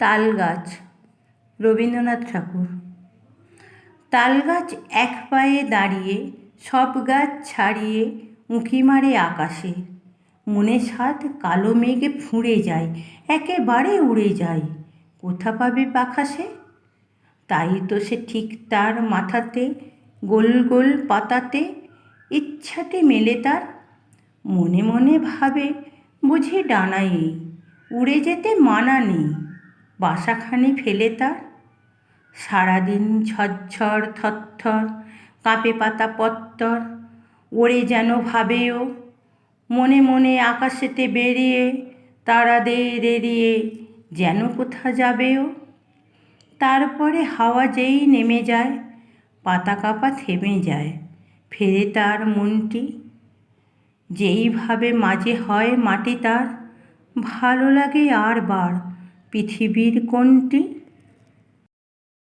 তাল গাছ রবীন্দ্রনাথ ঠাকুর। তাল গাছ এক পায়ে দাঁড়িয়ে, সব গাছ ছাড়িয়ে উঁকি মারে আকাশে। মনে সাত কালো মেঘে ফুঁড়ে যায়, একেবারে উড়ে যায়। কোথা পাবে পাখা সে? তাই তো সে ঠিক তার মাথাতে, গোল গোল পাতাতে ইচ্ছাটি মেলে তার। মনে মনে ভাবে, বুঝি ডানা এই, উড়ে যেতে মানা নেই। বাসাখানি ফেলে তার সারাদিন ঝরঝর থরথর, কাঁপে পাতা পত্তর ওড়ে যেন ভাবেও মনে মনে আকাশেতে বেরিয়ে তারাদের এড়িয়ে যেন কোথা যাবেও তারপরে হাওয়া যেই নেমে যায়, পাতা কাঁপা থেমে যায়, ফেরে তার মনটি। যেইভাবে মাঝে হয় মাটি তার, ভালো লাগে আর বার। পৃথিবীর কোনটি?